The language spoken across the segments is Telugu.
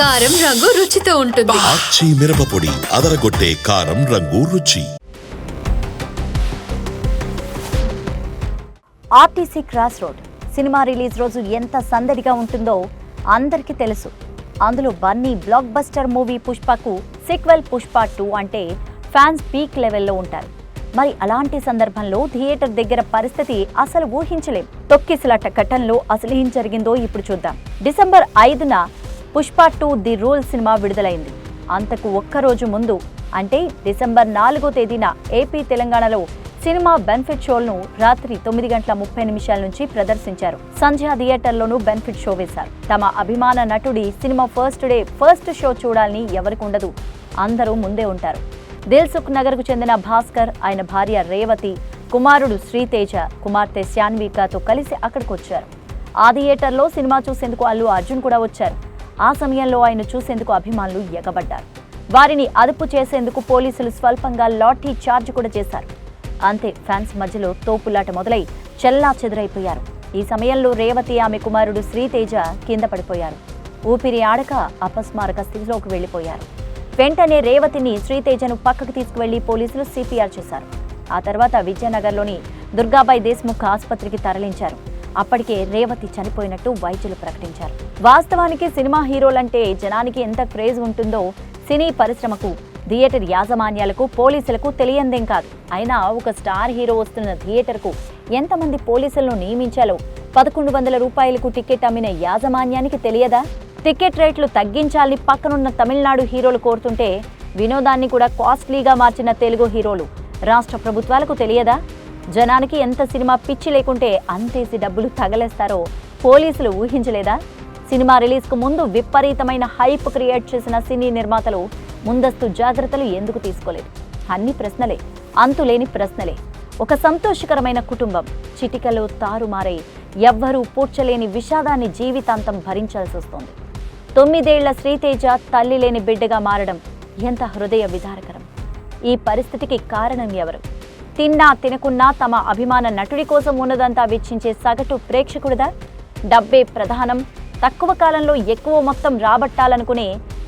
కారం రంగు రుచితో ఉంటుంది. ఆచి మిరపపొడి అదరగొట్టే కారం రంగు రుచి. RTC cross road. Cinema release రోజు ఎంత సందడిగా ఉంటుందో అందరికీ తెలుసు. అందులో బన్నీ బ్లాక్ బస్టర్ మూవీ పుష్పకు సిక్వెల్ పుష్ప టూ అంటే ఫ్యాన్స్ పీక్ లెవెల్లో ఉంటారు. మరి అలాంటి సందర్భంలో థియేటర్ దగ్గర పరిస్థితి అసలు ఊహించలేం. తొక్కిసలాట ఘటనలో అసలు ఏం జరిగిందో ఇప్పుడు చూద్దాం. డిసెంబర్ ఐదున Pushpa two the rule cinema విడుదలైంది. అంతకు ఒక్క రోజు ముందు అంటే డిసెంబర్ నాలుగో తేదీన ఏపీ తెలంగాణలో సినిమా బెనిఫిట్ షోలను రాత్రి తొమ్మిది గంటల ముప్పై నిమిషాల నుంచి ప్రదర్శించారు. సంధ్యా థియేటర్లోనూ బెనిఫిట్ షో వేశారు. తమ అభిమాన నటుడి cinema first day first show చూడాలని ఎవరికి ఉండదు అందరూ ముందే ఉంటారు. దిల్సుఖ్ నగర్కు చెందిన భాస్కర్ ఆయన భార్య రేవతి కుమారుడు శ్రీతేజ కుమార్తె శాన్వికాతో కలిసి అక్కడికి వచ్చారు ఆ థియేటర్లో సినిమా చూసేందుకు అల్లు అర్జున్ కూడా వచ్చారు. ఆ సమయంలో ఆయన చూసేందుకు అభిమానులు ఎగబడ్డారు. వారిని అదుపు చేసేందుకు పోలీసులు స్వల్పంగా లాఠీ చార్జ్ కూడా చేశారు. అంతే ఫ్యాన్స్ మధ్యలో తోపులాట మొదలై చెల్లా చెదురైపోయారు. ఈ సమయంలో రేవతి ఆమె కుమారుడు శ్రీతేజ కింద పడిపోయారు. ఊపిరి ఆడక అపస్మారక స్థితిలోకి వెళ్ళిపోయారు వెంటనే రేవతిని శ్రీతేజను పక్కకు తీసుకువెళ్ళి పోలీసులు సిపిఆర్ చేశారు. ఆ తర్వాత విజయనగర్లోని దుర్గాబాయి దేశ్ముఖ్ ఆసుపత్రికి తరలించారు. అప్పటికే రేవతి చనిపోయినట్టు వైద్యులు ప్రకటించారు. వాస్తవానికి సినిమా హీరోలంటే జనానికి ఎంత క్రేజ్ ఉంటుందో సినీ పరిశ్రమకు థియేటర్ యాజమాన్యాలకు పోలీసులకు తెలియందేం కాదు. అయినా ఒక స్టార్ హీరో వస్తున్న థియేటర్కు ఎంతమంది పోలీసులను నియమించాలో పదకొండు వందల రూపాయలకు టికెట్ అమ్మిన యాజమాన్యానికి తెలియదా? టికెట్ రేట్లు తగ్గించాలని పక్కనున్న తమిళనాడు హీరోలు కోరుతుంటే వినోదాన్ని కూడా కాస్ట్లీగా మార్చిన తెలుగు హీరోలు. రాష్ట్ర ప్రభుత్వాలకు తెలియదా? జనానికి ఎంత సినిమా పిచ్చి లేకుంటే అంతేసి డబ్బులు తగలేస్తారో పోలీసులు ఊహించలేదా? సినిమా రిలీజ్కు ముందు విపరీతమైన హైప్ క్రియేట్ చేసిన సినీ నిర్మాతలు ముందస్తు జాగ్రత్తలు ఎందుకు తీసుకోలేదు? అన్ని ప్రశ్నలే అంతులేని ప్రశ్నలే. ఒక సంతోషకరమైన కుటుంబం చిటికలో తారుమారై ఎవ్వరూ పూడ్చలేని విషాదాన్ని జీవితాంతం భరించాల్సి వస్తోంది. తొమ్మిదేళ్ళ శ్రీతేజ తల్లి లేని బిడ్డగా మారడం ఎంత హృదయ విదారకరం? ఈ పరిస్థితికి కారణం ఎవరు? తిన్నా తినకున్నా తమ అభిమాన నటుడి కోసం ఉన్నదంతా వెచ్చించే సగటు ప్రేక్షకుడిదా? డబ్బే ప్రధానం. తక్కువ కాలంలో ఎక్కువ మొత్తం రాబట్టాలనుకునే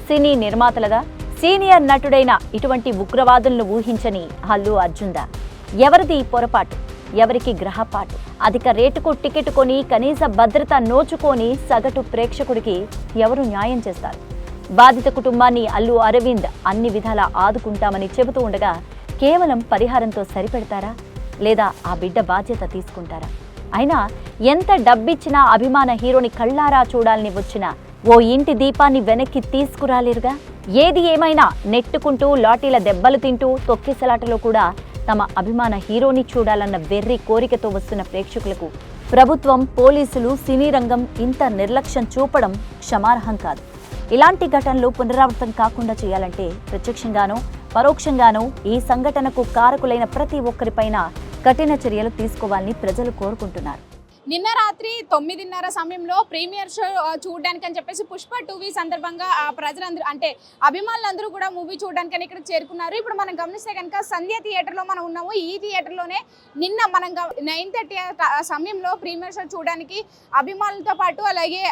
సినీ నిర్మాతలదా? సీనియర్ నటుడైన ఇటువంటి ఉగ్రవాదులను ఊహించని అల్లు అర్జున్దా? ఎవరిది పొరపాటు? ఎవరికి గ్రహపాటు? అధిక రేటుకు టికెట్ కొని కనీస భద్రత నోచుకొని సగటు ప్రేక్షకుడికి ఎవరు న్యాయం చేస్తారు? బాధిత కుటుంబాన్ని అల్లు అరవింద్ అన్ని విధాలా ఆదుకుంటామని చెబుతూ ఉండగా కేవలం పరిహారంతో సరిపెడతారా? లేదా ఆ బిడ్డ బాధ్యత తీసుకుంటారా? అయినా ఎంత డబ్బిచ్చినా అభిమాన హీరోని కళ్ళారా చూడాలని వచ్చిన ఓ ఇంటి దీపాన్ని వెనక్కి తీసుకురాలేరుగా? ఏది ఏమైనా నెట్టుకుంటూ లాటీల దెబ్బలు తింటూ తొక్కిసలాటలో కూడా తమ అభిమాన హీరోని చూడాలన్న వెర్రి కోరికతో వస్తున్న ప్రేక్షకులకు ప్రభుత్వం పోలీసులు సినీ రంగం ఇంత నిర్లక్ష్యం చూపడం క్షమార్హం కాదు. ఇలాంటి ఘటనలు పునరావృతం కాకుండా చేయాలంటే ప్రత్యక్షంగానో పరోక్షంగానూ ఈ సంఘటనకు కారకులైన ప్రతి ఒక్కరిపైన కఠిన చర్యలు తీసుకోవాలని ప్రజలు కోరుకుంటున్నారు. నిన్న రాత్రి తొమ్మిదిన్నర సమయంలో ప్రీమియర్ షో చూడడానికి అని చెప్పేసి పుష్ప టూవీ సందర్భంగా ప్రజలందరూ అంటే అభిమానులందరూ కూడా మూవీ చూడడానికి అని ఇక్కడ చేరుకున్నారు. ఇప్పుడు మనం గమనిస్తే కనుక సంధ్య థియేటర్లో మనం ఉన్నాము. ఈ థియేటర్లోనే నిన్న మనం నైన్ థర్టీ సమయంలో ప్రీమియర్ షో చూడడానికి అభిమానులతో పాటు అలాగే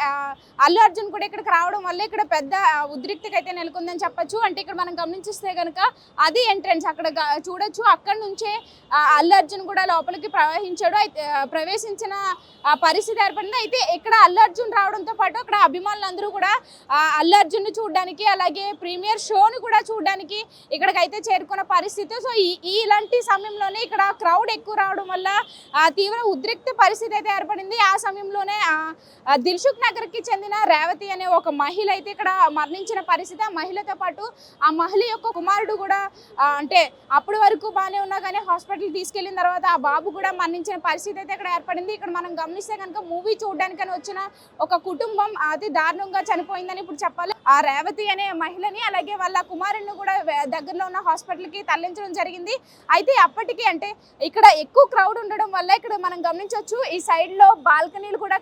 అల్లు అర్జున్ కూడా ఇక్కడికి రావడం వల్ల ఇక్కడ పెద్ద ఆ, అయితే నెలకొందని చెప్పొచ్చు. అంటే ఇక్కడ మనం గమనించిస్తే కనుక అది ఎంట్రన్స్ అక్కడ చూడొచ్చు. అక్కడ నుంచే అల్లు అర్జున్ కూడా లోపలికి ప్రవహించాడు. అయితే ప్రవేశించిన పరిస్థితి ఏర్పడింది. అయితే ఇక్కడ అల్లు అర్జున్ రావడంతో పాటు అక్కడ అభిమానులందరూ కూడా ఆ, అల్లు అర్జున్ చూడడానికి అలాగే ప్రీమియర్ షోని కూడా చూడడానికి ఇక్కడికైతే చేరుకున్న పరిస్థితి. సో ఈ ఇలాంటి సమయంలోనే ఇక్కడ క్రౌడ్ ఎక్కువ రావడం వల్ల ఆ, తీవ్ర ఉద్రిక్త పరిస్థితి అయితే ఏర్పడింది. ఆ సమయంలోనే ఆ, ఆ, దిల్సుఖ్ నగర్కి చెందిన రేవతి అనే ఒక మహిళ అయితే ఇక్కడ మరణించిన పరిస్థితి. ఆ మహిళతో పాటు ఆ మహిళ యొక్క కుమారుడు కూడా అంటే అప్పటి వరకు బాగానే ఉన్నా కానీ హాస్పిటల్ తీసుకెళ్ళిన తర్వాత ఆ బాబు కూడా మరణించిన పరిస్థితి అయితే ఇక్కడ ఏర్పడింది. ఇక్కడ మనం మనం గమనిస్తే కనుక మూవీ చూడడానికని వచ్చిన ఒక కుటుంబం అతి దారుణంగా చనిపోయిందని ఇప్పుడు చెప్పాలి. ఆ రేవతి అనే మహిళని అలాగే వాళ్ళ కుమారుని కూడా దగ్గరలో ఉన్న హాస్పిటల్కి తరలించడం జరిగింది. అయితే అప్పటికి అంటే ఇక్కడ ఎక్కువ క్రౌడ్ ఉండడం వల్ల ఇక్కడ మనం గమనించవచ్చు ఈ సైడ్లో బాల్కనీలు కూడా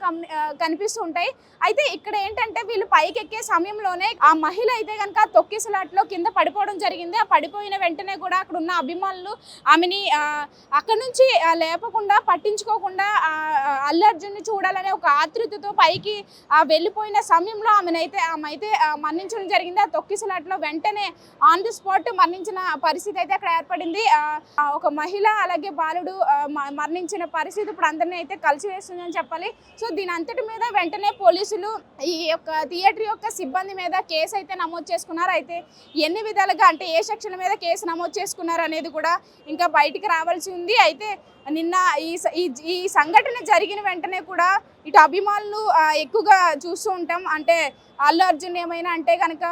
కనిపిస్తూ ఉంటాయి అయితే ఇక్కడ ఏంటంటే వీళ్ళు పైకి ఎక్కే సమయంలోనే ఆ మహిళ అయితే కనుక తొక్కిసలాట్లో కింద పడిపోవడం జరిగింది. ఆ పడిపోయిన వెంటనే కూడా అక్కడ ఉన్న అభిమానులు ఆమెని అక్కడ నుంచి లేపకుండా పట్టించుకోకుండా అల్లర్జున్ని అల్లు అర్జున్ని చూడాలనే ఒక ఆతృతతో పైకి ఆ వెళ్ళిపోయిన సమయంలో ఆమెనైతే ఆమె అయితే మరణించడం జరిగింది. ఆ తొక్కిసలాట్లో వెంటనే ఆన్ ది స్పాట్ మరణించిన పరిస్థితి అయితే అక్కడ ఏర్పడింది. ఆ, ఒక మహిళ అలాగే బాలుడు మరణించిన పరిస్థితి ఇప్పుడు అందరినీ అయితే కలిసివేస్తుందని చెప్పాలి. సో దీని అంతటి మీద వెంటనే పోలీసులు ఈ యొక్క థియేటర్ యొక్క సిబ్బంది మీద కేసు అయితే నమోదు చేసుకున్నారు. అయితే ఎన్ని విధాలుగా అంటే ఏ సెక్షన్ మీద కేసు నమోదు చేసుకున్నారు అనేది కూడా ఇంకా బయటికి రావాల్సి ఉంది. అయితే నిన్న ఈ ఈ సంఘటన సంఘటన జరిగిన వెంటనే కూడా ఇటు అభిమానులు ఎక్కువగా చూస్తూ ఉంటాం. అంటే అల్లు అర్జున్ ఏమైనా అంటే కనుక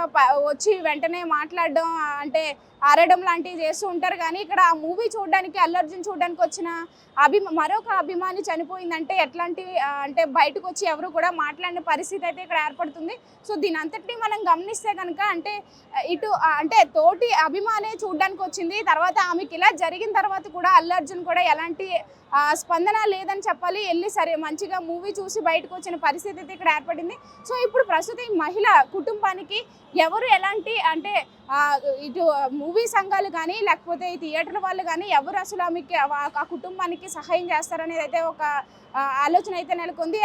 వచ్చి వెంటనే మాట్లాడడం అంటే ఆరడం లాంటివి చేస్తూ ఉంటారు. కానీ ఇక్కడ ఆ మూవీ చూడడానికి అల్లు అర్జున్ చూడడానికి వచ్చిన అభిమా మరొక అభిమాని చనిపోయిందంటే ఎట్లాంటి అంటే బయటకు వచ్చి ఎవరు కూడా మాట్లాడిన పరిస్థితి అయితే ఇక్కడ ఏర్పడుతుంది. సో దీని అంతటినీ మనం గమనిస్తే కనుక అంటే ఇటు అంటే తోటి అభిమానే చూడడానికి వచ్చింది. తర్వాత ఆమెకి ఇలా జరిగిన తర్వాత కూడా అల్లు అర్జున్ కూడా ఎలాంటి స్పందన లేదని చెప్పాలి. వెళ్ళి సరే మంచిగా మూవీ చూసి బయటకు వచ్చిన పరిస్థితి అయితే ఇక్కడ ఏర్పడింది. సో ఇప్పుడు ప్రస్తుతం ఈ మహిళ కుటుంబానికి ఎవరు ఎలాంటి అంటే ఇటు మూవీ సంఘాలు కానీ లేకపోతే ఈ థియేటర్ వాళ్ళు కానీ ఎవరు అసలు ఆమెకి ఆ కుటుంబానికి సహాయం చేస్తారనేది అయితే ఒక ఆలోచన అయితే నెలకొంది.